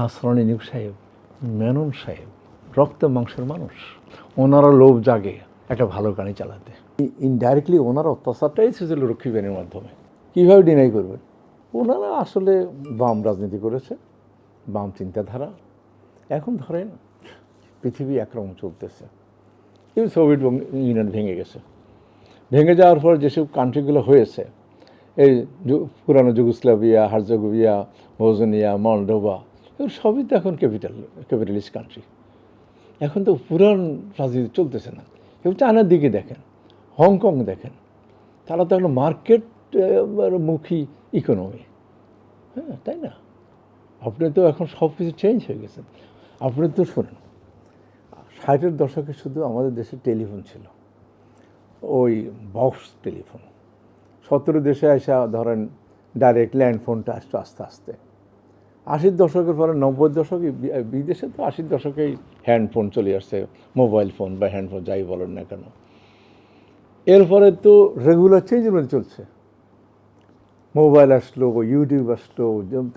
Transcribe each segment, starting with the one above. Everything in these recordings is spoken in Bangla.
হাসরানি নিউজ সাহেব, মেনন সাহেব, রক্ত মাংসের মানুষ। ওনারা লোভ জাগে, একটা ভালো গাড়ি চালাতে। ইনডাইরেক্টলি ওনার অত্যাচারটাই এসেছিল রক্ষী বাহিনীর মাধ্যমে। কীভাবে ডিনাই করবেন ওনারা আসলে বাম রাজনীতি করেছে, বাম চিন্তাধারা। এখন ধরেন, পৃথিবী একরকম চলতেছে। কিন্তু সোভিয়েত ইউনিয়ন ভেঙে গেছে। ভেঙে যাওয়ার পর যেসব কান্ট্রিগুলো হয়েছে, এই পুরানো যুগোস্লাভিয়া হার্জেগোভিয়া ভোজনিয়া মলডোভা এগুলো সবই তো এখন ক্যাপিটাল ক্যাপিটালিস্ট কান্ট্রি এখন তো পুরান রাজনীতি চলতেছে না। এবং চায়নার দিকে দেখেন, হংকং দেখেন, তারা তো এখন মার্কেট মুখী ইকোনমি হ্যাঁ তাই না? আপনি তো এখন সব কিছু চেঞ্জ হয়ে গেছেন আপনি তো শোনেন, ষাটের দশকে শুধু আমাদের দেশে টেলিফোন ছিল। ওই বক্স টেলিফোন সতেরো দেশে আসা ধরেন ডাইরেক্ট ল্যান্ড ফোনটা আসতো আস্তে আস্তে। আশির দশকের পরে নব্বই দশকে বিদেশে তো আশির দশকেই হ্যান্ডফোন চলে আসছে মোবাইল ফোন বা হ্যান্ডফোন যাই বলেন না কেন। এরপরে তো রেগুলার চেঞ্জের মধ্যে চলছে। মোবাইল আসলো ইউটিউব আসলো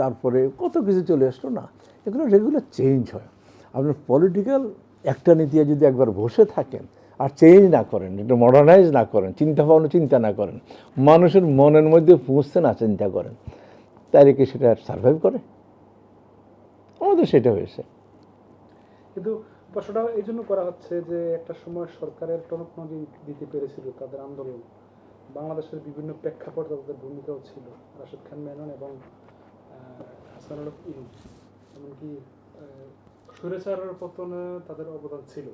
তারপরে কত কিছু চলে আসলো না, এগুলো রেগুলার চেঞ্জ হয়। আপনার পলিটিক্যাল একটা নীতি যদি একবার বসে থাকেন, আর চেঞ্জ না করেন, একটু মডার্নাইজ না করেন চিন্তা ভাবনা চিন্তা না করেন, মানুষের মনের মধ্যে পৌঁছতে না চিন্তা করেন, তাহলে কি সেটা সার্ভাইভ করে? আমাদের সেটা হয়েছে। কিন্তু প্রশ্নটা এই জন্য করা হচ্ছে যে একটা সময় সরকারের টনক নদী দিতে পেরেছিল তাদের আন্দোলন। বাংলাদেশের বিভিন্ন প্রেক্ষাপট তাদের ভূমিকাও ছিল, রাশেদ খান মেনন এবং হাসানুল হক এমনকি সুরেচারের পতনে তাদের অবদান ছিল।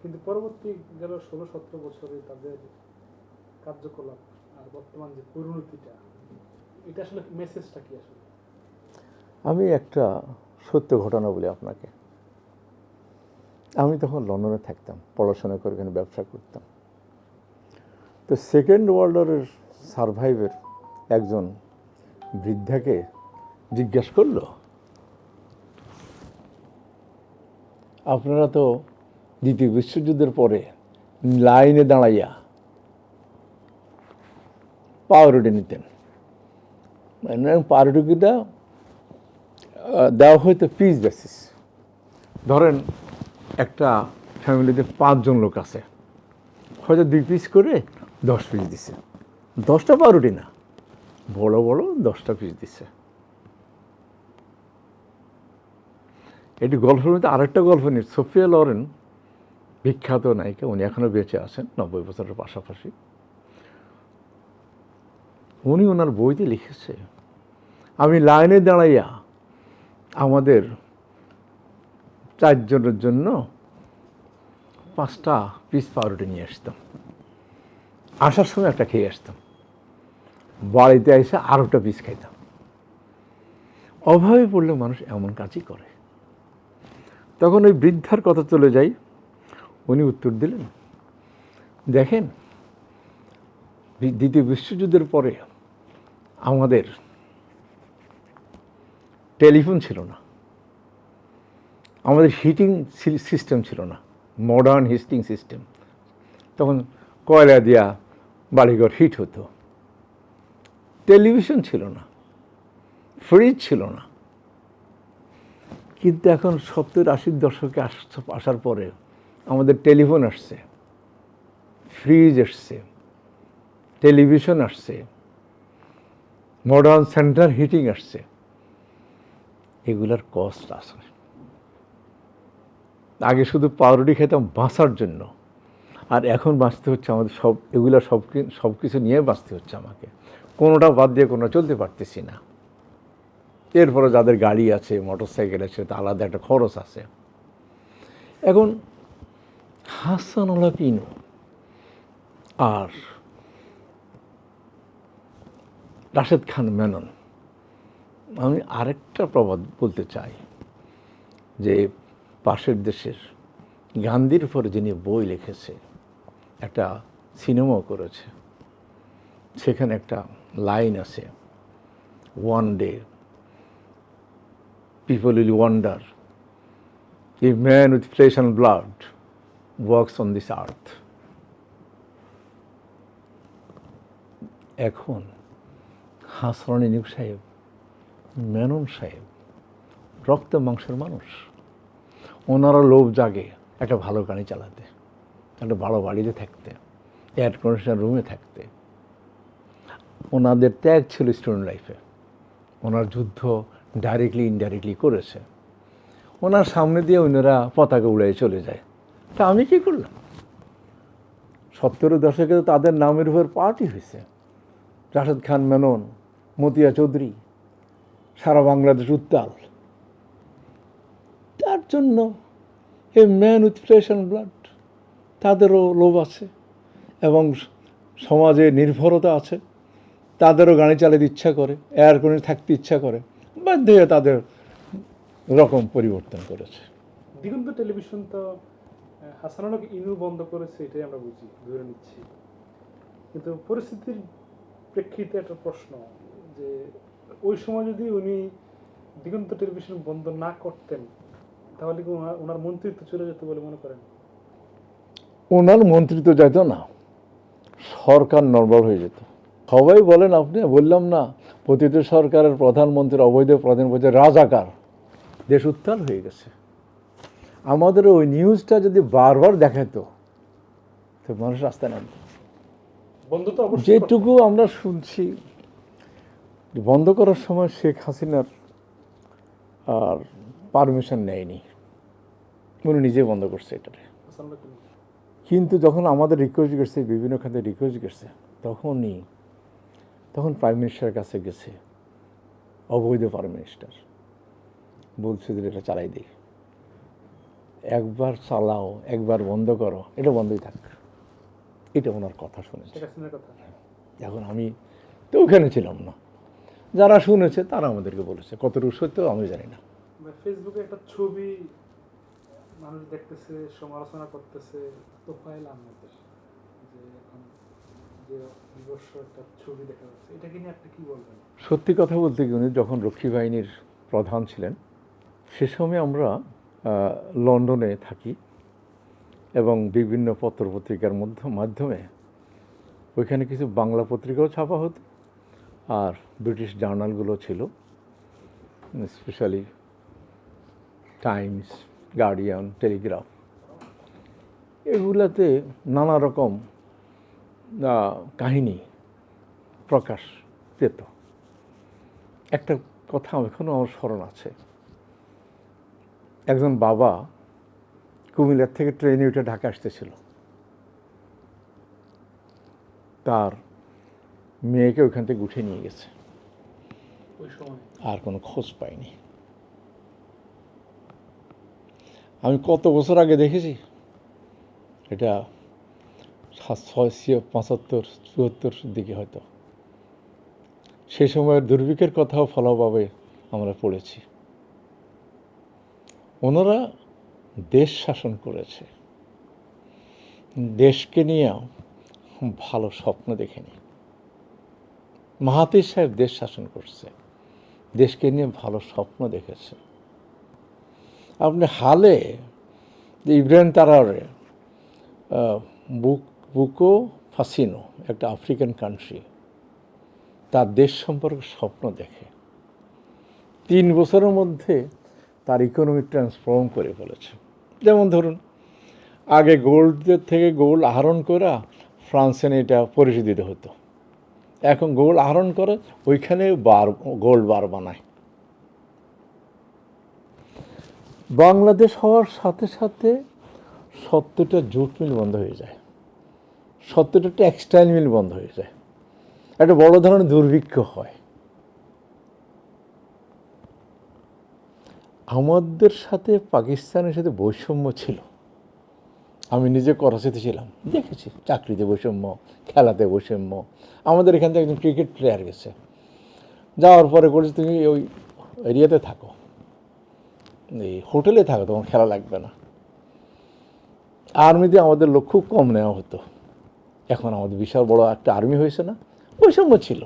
কিন্তু পরবর্তী গেল ষোলো সতেরো বছরে তাদের কার্যকলাপ আর বর্তমান যে পরিণতিটা, এটা আসলে মেসেজটা কি আসলে? আমি একটা সত্য ঘটনা বলি আপনাকে। আমি তখন লন্ডনে থাকতাম, পড়াশোনা করে এখানে ব্যবসা করতাম। তো সেকেন্ড ওয়ার্ল্ড ওয়ারের সারভাইভের একজন বৃদ্ধাকে জিজ্ঞাসা করল, আপনারা তো দ্বিতীয় বিশ্বযুদ্ধের পরে লাইনে দাঁড়াইয়া পাউরুটি নিতেন। মানে পাউরুটিটা দেওয়া হয়তো পিস বেসিস ধরেন, একটা ফ্যামিলিতে পাঁচজন লোক আছে। হয়তো দুই পিস করে দশ পিস দিছে। দশটা পাউরুটি না। বড় বড় দশটা পিস দিছে। এটি গল্পের মধ্যে আরেকটা গল্প নিয়ে সোফিয়া লরেন, বিখ্যাত নায়িকা, উনি এখনও বেঁচে আছেন, নব্বই বছরের পাশাপাশি। উনি ওনার বইতে লিখেছে, আমি লাইনে দাঁড়াইয়া আমাদের চারজনের জন্য পাঁচটা পিস পাউরুটি নিয়ে আসতাম। আসার সময় একটা খেয়ে আসতাম। বাড়িতে এসে আরোটা পিস খাইতাম। অভাবে পড়লে মানুষ এমন কাজই করে। তখন ওই বৃদ্ধার কথা চলে যাই। উনি উত্তর দিলেন, দেখেন, দ্বিতীয় বিশ্বযুদ্ধের পরে আমাদের টেলিফোন ছিল না। আমাদের হিটিং সিস্টেম ছিল না। মডার্ন হিটিং সিস্টেম তখন কয়লা দিয়া বাড়িঘর হিট হতো। টেলিভিশন ছিল না। ফ্রিজ ছিল না। কিন্তু এখন সত্তর আশির দশকে আস- আসার পরে আমাদের টেলিফোন আসছে। ফ্রিজ আসছে। টেলিভিশন আসছে। মডার্ন সেন্ট্রাল হিটিং আসছে। এগুলার কস্ট আছে। আগে শুধু পাউরুটি খেতাম বাঁচার জন্য। আর এখন বাঁচতে হচ্ছে আমাদের সব, এগুলো সব সব কিছু নিয়ে বাঁচতে হচ্ছে আমাকে। কোনোটা বাদ দিয়ে কোনো চলতে পারতেছি না। এরপরে যাদের গাড়ি আছে মোটর সাইকেল আছে তা আলাদা একটা খরচ আছে। এখন হাসান পিনু আর রাশেদ খান মেনন। আমি আরেকটা প্রবাদ বলতে চাই, যে পাশের দেশের গান্ধীর উপরে যিনি বই লিখেছে, একটা সিনেমাও করেছে, সেখানে একটা লাইন আছে one day people will wonder a man with flesh and blood works on this earth এখন হাসরানি নিউ সাহেব মেনন সাহেব, রক্ত মাংসের মানুষ। ওনারা লোভ জাগে একটা ভালো গাড়ি চালাতে, একটা ভালো বাড়িতে থাকতে এয়ার কন্ডিশনার রুমে থাকতে। ওনাদের ত্যাগ ছিল স্টুডেন্ট লাইফে ওনার যুদ্ধ ডাইরেক্টলি ইনডাইরেক্টলি করেছে। ওনার সামনে দিয়ে ওনারা পতাকা উড়ে চলে যায়। তা আমি কি করলাম? সত্তরের দশকে তাদের নামের উপর পার্টি হয়েছে। রাশেদ খান মেনন, মতিয়া চৌধুরী সারা বাংলাদেশ উত্তাল। তার জন্য a man with flesh and blood তাদেরও লোভ আছে এবং সমাজে নির্ভরতা আছে। তাদেরও গাড়ি চালাতে ইচ্ছা করে এয়ার করে থাকতে ইচ্ছা করে বাধ্য হয়ে তাদের রকম পরিবর্তন করেছে। দিগন্ত টেলিভিশন তো আহ, হাসানুলক ইনু বন্ধ করেছে এটাই আমরা বুঝি ধরে নিচ্ছি। কিন্তু পরিস্থিতির প্রেক্ষিতে একটা প্রশ্ন যে ওই সময় যদি উনি দিগন্ত টেলিভিশন বন্ধ না করতেন তাহলে কি ওনার- মন্ত্রিত্ব চলে যেত বলে মনে করেন? ওনার মন্ত্রিত্ব যেত না। সরকার নর্মাল হয়ে যেত। সবাই বলেন আপনি বললাম না প্রতিটি সরকারের প্রধানমন্ত্রীর অবৈধ প্রধানমন্ত্রী রাজাকার। দেশ উত্তাল হয়ে গেছে। আমাদের ওই নিউজটা যদি বারবার দেখাতো তো মানুষ রাস্তায় নামতো। যেটুকু আমরা শুনছি বন্ধ করার সময় শেখ হাসিনার আর পারমিশন নেয়নি। উনি নিজে বন্ধ করছে এটারে। কিন্তু যখন আমাদের রিকোয়েস্ট করছে বিভিন্ন খাতে রিকোয়েস্ট করছে তখনই তখন প্রাইম মিনিস্টারের কাছে গেছে অবৈধ প্রাইম মিনিস্টার বলছে যে এটা চালাই দিই একবার চালাও একবার বন্ধ করো এটা বন্ধই থাক। এটা ওনার কথা শুনেছে। এখন আমি তো ওখানে ছিলাম না। যারা শুনেছে তারা আমাদেরকে বলেছে। কতটুকু সত্য আমি জানি না। ফেসবুকে একটা ছবি মানুষ দেখতেছে সমালোচনা করতেছে যে এখন বলবেন? সত্যি কথা বলতে কি উনি যখন রক্ষী বাহিনীর প্রধান ছিলেন সে সময় আমরা লন্ডনে থাকি এবং বিভিন্ন পত্রপত্রিকার মধ্য মাধ্যমে ওইখানে কিছু বাংলা পত্রিকাও ছাপা হতো। আর ব্রিটিশ জার্নালগুলো ছিল স্পেশালি টাইমস গার্ডিয়ান টেলিগ্রাফ এগুলাতে নানা রকম কাহিনী প্রকাশ পেত। একটা কথা এখনও আমার স্মরণ আছে। একজন বাবা কুমিল্লার থেকে ট্রেনে উঠে ঢাকা আসতেছিল। তার মেয়েকে ওইখান থেকে উঠে নিয়ে গেছে। আর কোনো খোঁজ পাইনি। আমি কত বছর আগে দেখেছি? এটা ছয় পঁচাত্তর চুয়াত্তর দিকে হয়তো। সে সময়ের দুর্ভিক্ষের কথাও ফলাভাবে আমরা পড়েছি। ওনারা দেশ শাসন করেছে। দেশকে নিয়ে ভালো স্বপ্ন দেখেনি। মাহাতির সাহেব দেশ শাসন করছে। দেশকে নিয়ে ভালো স্বপ্ন দেখেছে। আপনি হালে ইব্রাহিম তারারে বুক বুকো ফাসিনো একটা আফ্রিকান কান্ট্রি তার দেশ সম্পর্কে স্বপ্ন দেখে। তিন বছরের মধ্যে তার ইকোনমি ট্রান্সফর্ম করে ফেলেছে। যেমন ধরুন, আগে গোল্ডের থেকে গোল্ড আহরণ করা ফ্রান্সে এটা পরিচয় দিতে হতো এখন গোল আহরণ করে, ওইখানে বার, গোল বার বানায়। বাংলাদেশ হওয়ার সাথে সাথে সত্তরটা জুট মিল বন্ধ হয়ে যায়। সত্তরটা টেক্সটাইল মিল বন্ধ হয়ে যায়। একটা বড় ধরনের দুর্ভিক্ষ হয়। আমাদের সাথে, পাকিস্তানের সাথে বৈষম্য ছিল। আমি নিজে করাচিতে ছিলাম। দেখেছি, চাকরিতে বৈষম্য, খেলাতে বৈষম্য। আমাদের এখান থেকে একজন ক্রিকেট প্লেয়ার গেছে। যাওয়ার পরে বলেছে, তুমি ওই এরিয়াতে থাকো। এই হোটেলে থাকো, তোমার খেলা লাগবে না। আর্মিতে আমাদের লোক খুব কম নেওয়া হতো। এখন আমাদের বিশাল বড় একটা আর্মি হয়েছে না, বৈষম্য ছিল।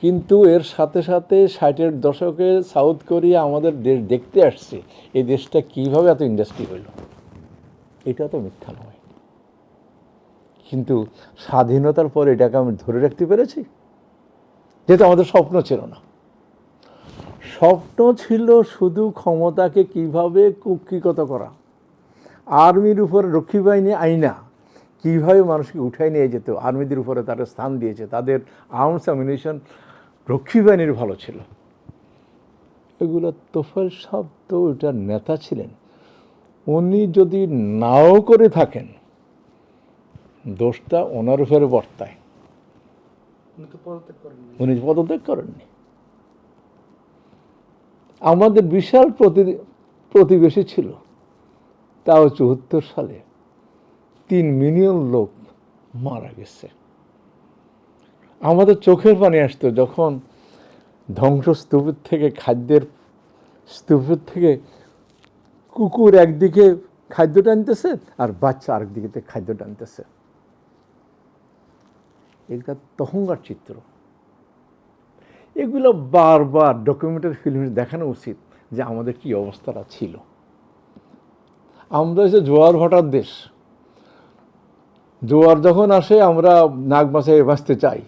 কিন্তু এর সাথে সাথে ষাটের দশকে সাউথ কোরিয়া আমাদের দেশ দেখতে আসছে। এই দেশটা কীভাবে এত ইন্ডাস্ট্রি হইল এটা তো মিথ্যা নয়। কিন্তু স্বাধীনতার পর এটাকে আমি ধরে রাখতে পেরেছি? যেটা আমাদের স্বপ্ন ছিল না। স্বপ্ন ছিল শুধু ক্ষমতাকে কীভাবে কুক্ষিগত করা। আর্মির উপরে রক্ষী বাহিনী আইনা, কীভাবে মানুষকে উঠাই নিয়ে যেত, আর্মিদের উপরে তারা স্থান দিয়েছে, তাদের আর্মস অ্যামিনেশন রক্ষী বাহিনীর ভালো ছিল। এগুলো তোফাল সাহ তো ওটার নেতা ছিলেন। উনি যদি নাও করে থাকেন দোষটা ওনার উপরে বর্তায়। উনি পদত্যাগ করেননি। আমাদের বিশাল প্রতি প্রতিবেশী ছিল তাও চুয়াত্তর সালে। তিন মিলিয়ন লোক মারা গেছে। আমাদের চোখের পানি আসতো যখন ধ্বংসস্তূপের থেকে খাদ্যের স্তূপের থেকে কুকুর একদিকে খাদ্য টানতেছে আর বাচ্চা আরেকদিকে খাদ্য টানতেছে। এটা তহঙ্গার চিত্র। এগুলো বারবার ডকুমেন্টারি ফিল্মে দেখানো উচিত যে আমাদের কি অবস্থাটা ছিল। আমরা হচ্ছে জোয়ার ভাটার দেশ, জোয়ার যখন আসে আমরা নাক মাছে বাঁচতে চাই,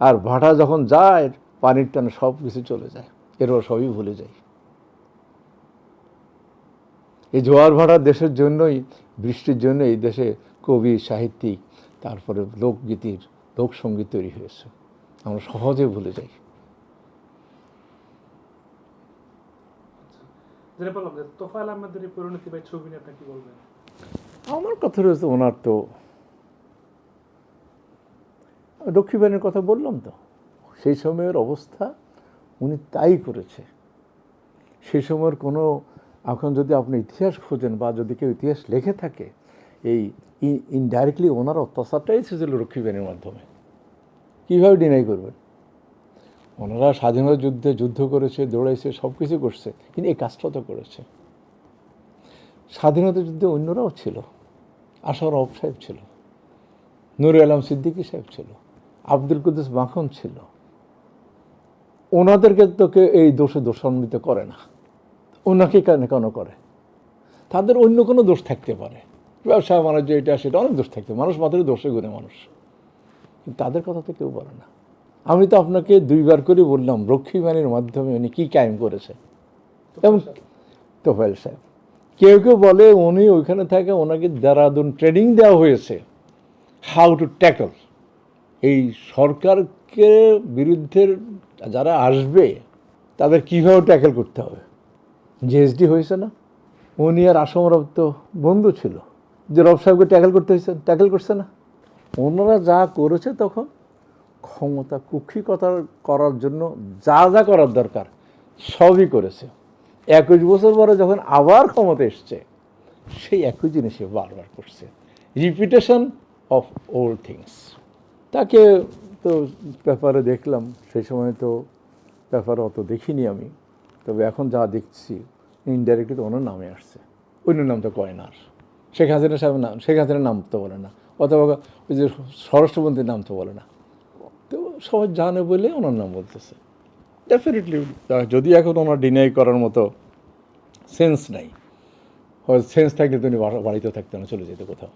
আর ভাটা যখন যায়, পানির টানে সব কিছু চলে যায়, এরপর সবই ভুলে যাই। এই জোয়ার ভাটার দেশের জন্যই বৃষ্টির জন্য এই দেশে কবি সাহিত্যিক তারপরে লোকগীতির লোকসঙ্গীত তৈরি হয়েছে। আমরা সহজে ভুলে যাই। আমার কথা রয়েছে ওনার তো। লক্ষ্মীবানের কথা বললাম তো। সেই সময়ের অবস্থা উনি তাই করেছে। সেই সময়ের কোনো এখন যদি আপনি ইতিহাস খোঁজেন বা যদি কেউ ইতিহাস লেখে থাকে, এই ইনডাইরেক্টলি ওনার অত্যাচারটাই এসেছিল লক্ষ্মীবানের মাধ্যমে। কীভাবে ডিনাই করবেন? ওনারা স্বাধীনতা যুদ্ধে যুদ্ধ করেছে, দৌড়াইছে সব কিছু করছে, কিন্তু এই কাজটা তো করেছে। স্বাধীনতা যুদ্ধে অন্যরাও ছিল, আশার রব সাহেব ছিল নুর আলম সিদ্দিকী সাহেব ছিল, আব্দুল কুদ্দুস মাখন ছিল। ওনাদেরকে তোকে এই দোষে দোষান্বিত করে না। ওনাকে কেন কেন করে? তাদের অন্য কোনো দোষ থাকতে পারে। ব্যবসা বাণিজ্য এটা সেটা অনেক দোষ থাকতে মানুষ মাত্র দোষে গুণে মানুষ। কিন্তু তাদের কথা তো কেউ বলে না। আমি তো আপনাকে দুইবার করে বললাম রক্ষীবাণীর মাধ্যমে উনি কী কায়েম করেছে। এবং তোফাইল সাহেব। কেউ কেউ বলে উনি ওইখানে থাকে ওনাকে দেরাদুন ট্রেনিং দেওয়া হয়েছে। How to tackle. এই সরকারকে বিরুদ্ধে যারা আসবে তাদের কীভাবে ট্যাকেল করতে হবে? জিএসডি হয়েছে না। উনি আর আসম রব তো বন্ধু ছিল। যে রব সাহেবকে ট্যাকেল করতে হয়েছে, ট্যাকেল করছে না। ওনারা যা করেছে তখন ক্ষমতা কুক্ষিকতার করার জন্য যা যা করার দরকার সবই করেছে। একুশ বছর পরে যখন আবার ক্ষমতা এসছে, সেই একই জিনিসে বারবার করছে। রিপিটেশন অফ ওল্ড থিংস তাকে তো পেপারে দেখলাম, সেই সময় তো পেপারে অত দেখিনি আমি। তবে এখন যা দেখছি ইনডাইরেক্টলি তো ওনার নামে আসছে। অন্য নাম তো কয় না আর। শেখ হাসিনা সাহেব নাম শেখ হাসিনার নাম তো বলে না। অথবা ওই যে স্বরাষ্ট্রমন্ত্রীর নাম তো বলে না। তো সবাই জানে বলে ওনার নাম বলতেছে। ডেফিনেটলি যদি এখন ওনার ডিনাই করার মতো সেন্স নাই, হয় সেন্স থাকলে তো উনি বাড়িতে থাকতেন চলে যেতে কোথাও।